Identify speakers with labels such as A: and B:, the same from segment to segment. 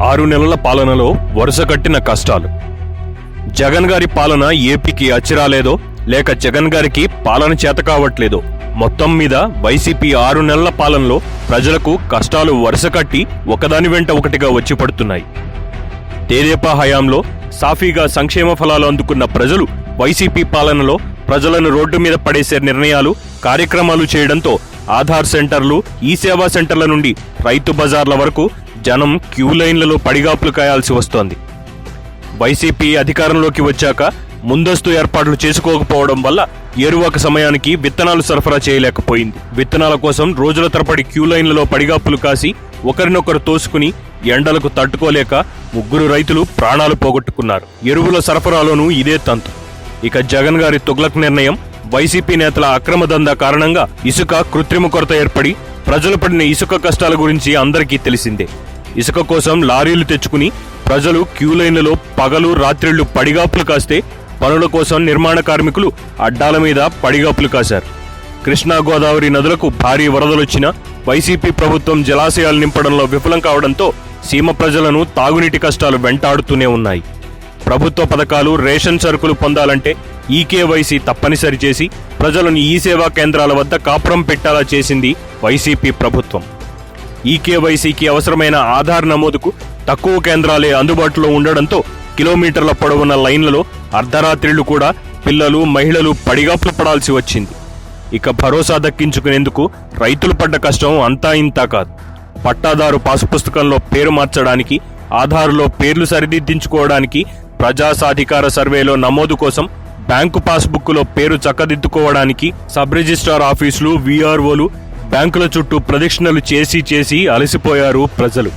A: ఆరు నెలల పాలనలో వరుస కట్టిన కష్టాలు. జగన్ గారి పాలన ఏపీకి అచ్చిరాలేదో లేక జగన్ గారికి పాలన చేత కావట్లేదో మొత్తం మీద వైసీపీ ఆరు నెలల పాలనలో ప్రజలకు కష్టాలు వరుస కట్టి ఒకదాని వెంట ఒకటిగా వచ్చి పడుతున్నాయి. తేదేపా హయాంలో సాఫీగా సంక్షేమ ఫలాలు అందుకున్న ప్రజలు వైసీపీ పాలనలో ప్రజలను రోడ్డు మీద పడేసే నిర్ణయాలు కార్యక్రమాలు చేయడంతో ఆధార్ సెంటర్లు ఈ సేవా సెంటర్ల నుండి రైతు బజార్ల వరకు జనం క్యూ లైన్లలో పడిగాపులు కాయాల్సి వస్తోంది. వైసీపీ అధికారంలోకి వచ్చాక ముందస్తు ఏర్పాట్లు చేసుకోకపోవడం వల్ల ఏరువాక సమయానికి విత్తనాలు సరఫరా చేయలేకపోయింది. విత్తనాల కోసం రోజుల తరపడి క్యూ లైన్లలో పడిగాపులు కాసి ఒకరినొకరు తోసుకుని ఎండలకు తట్టుకోలేక ముగ్గురు రైతులు ప్రాణాలు పోగొట్టుకున్నారు. ఎరువుల సరఫరాలోనూ ఇదే తంతు. ఇక జగన్ గారి తుగ్లక్ నిర్ణయం వైసీపీ నేతల అక్రమ దందా కారణంగా ఇసుక కృత్రిమ కొరత ఏర్పడి ప్రజలు పడిన ఇసుక కష్టాల గురించి అందరికీ తెలిసిందే. ఇసుక కోసం లారీలు తెచ్చుకుని ప్రజలు క్యూలైన్లలో పగలు రాత్రిళ్ళు పడిగాపులు కాస్తే పనుల కోసం నిర్మాణ కార్మికులు అడ్డాల మీద పడిగాపులు కాశారు. కృష్ణా గోదావరి నదులకు భారీ వరదలొచ్చినా వైసీపీ ప్రభుత్వం జలాశయాలు నింపడంలో విఫలం కావడంతో సీమ ప్రజలను తాగునీటి కష్టాలు వెంటాడుతూనే ఉన్నాయి. ప్రభుత్వ పథకాలు రేషన్ సరుకులు పొందాలంటే ఈకేవైసీ తప్పనిసరి చేసి ప్రజలను ఈ సేవా కేంద్రాల వద్ద కాపురం పెట్టేలా చేసింది వైసీపీ ప్రభుత్వం. ఈకేవైసీకి అవసరమైన ఆధార్ నమోదుకు తక్కువ కేంద్రాలే అందుబాటులో ఉండడంతో కిలోమీటర్ల పొడవున్న లైన్లలో అర్ధరాత్రిళ్ళు కూడా పిల్లలు మహిళలు పడిగాపులు పడాల్సి వచ్చింది. ఇక భరోసా దక్కించుకునేందుకు రైతులు పడ్డ కష్టం అంతా ఇంతా కాదు. పట్టాదారు పాసు పుస్తకంలో పేరు మార్చడానికి ఆధారులో పేర్లు సరిదిద్దించుకోవడానికి ప్రజా సాధికార సర్వేలో నమోదు కోసం బ్యాంకు పాస్బుక్లో పేరు చక్కదిద్దుకోవడానికి సబ్ రిజిస్ట్రార్ ఆఫీసులు వీఆర్ఓలు బ్యాంకుల చుట్టూ ప్రదక్షిణలు చేసి చేసి అలసిపోయారు ప్రజలు.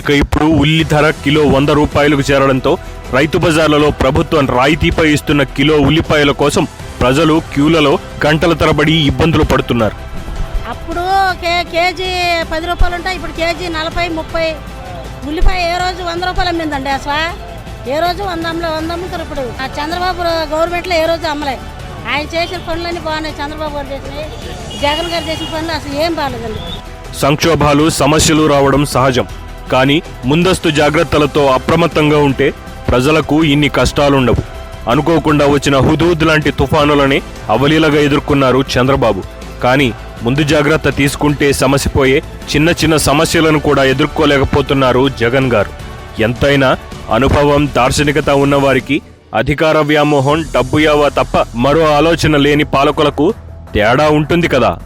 A: ఇక ఇప్పుడు ఉల్లి ధర కిలో వంద రూపాయలకు చేరడంతో రైతు బజార్లలో ప్రభుత్వం రాయితీపై ఇస్తున్న కిలో ఉల్లిపాయల కోసం ప్రజలు క్యూలలో గంటల తరబడి ఇబ్బందులు పడుతున్నారు.
B: అప్పుడు కే కేజీ పది రూపాయలు ఉంటాయి ఇప్పుడు కేజీ నలభై ముప్పై ఉల్లిపాయ ఏ రోజు వంద రూపాయలు అమ్మిందండి అసలు? ఏ రోజు వంద అమ్మలే వంద అమ్ముతారు ఇప్పుడు? ఆ చంద్రబాబు గవర్నమెంట్లో ఏ రోజు అమ్మలే? ఆయన చేసిన పనులన్నీ బాగున్నాయి. చంద్రబాబు గారు చేసినాయి జగన్ గారు చేసిన పనులు అసలు ఏం బాగాలేదండి
A: సంక్షోభాలు సమస్యలు రావడం సహజం. కానీ ముందస్తు జాగ్రత్తలతో అప్రమత్తంగా ఉంటే ప్రజలకు ఇన్ని కష్టాలుండవు. అనుకోకుండా వచ్చిన హుదూద్ లాంటి తుఫానులనే అవలీలగా ఎదుర్కొన్నారు చంద్రబాబు. కానీ ముందు జాగ్రత్త తీసుకుంటే సమసిపోయే చిన్న చిన్న సమస్యలను కూడా ఎదుర్కోలేకపోతున్నారు జగన్ గారు. ఎంతైనా అనుభవం దార్శనికత ఉన్నవారికి అధికార వ్యామోహం డబ్బు యావ తప్ప మరో ఆలోచన లేని పాలకులకు తేడా ఉంటుంది కదా.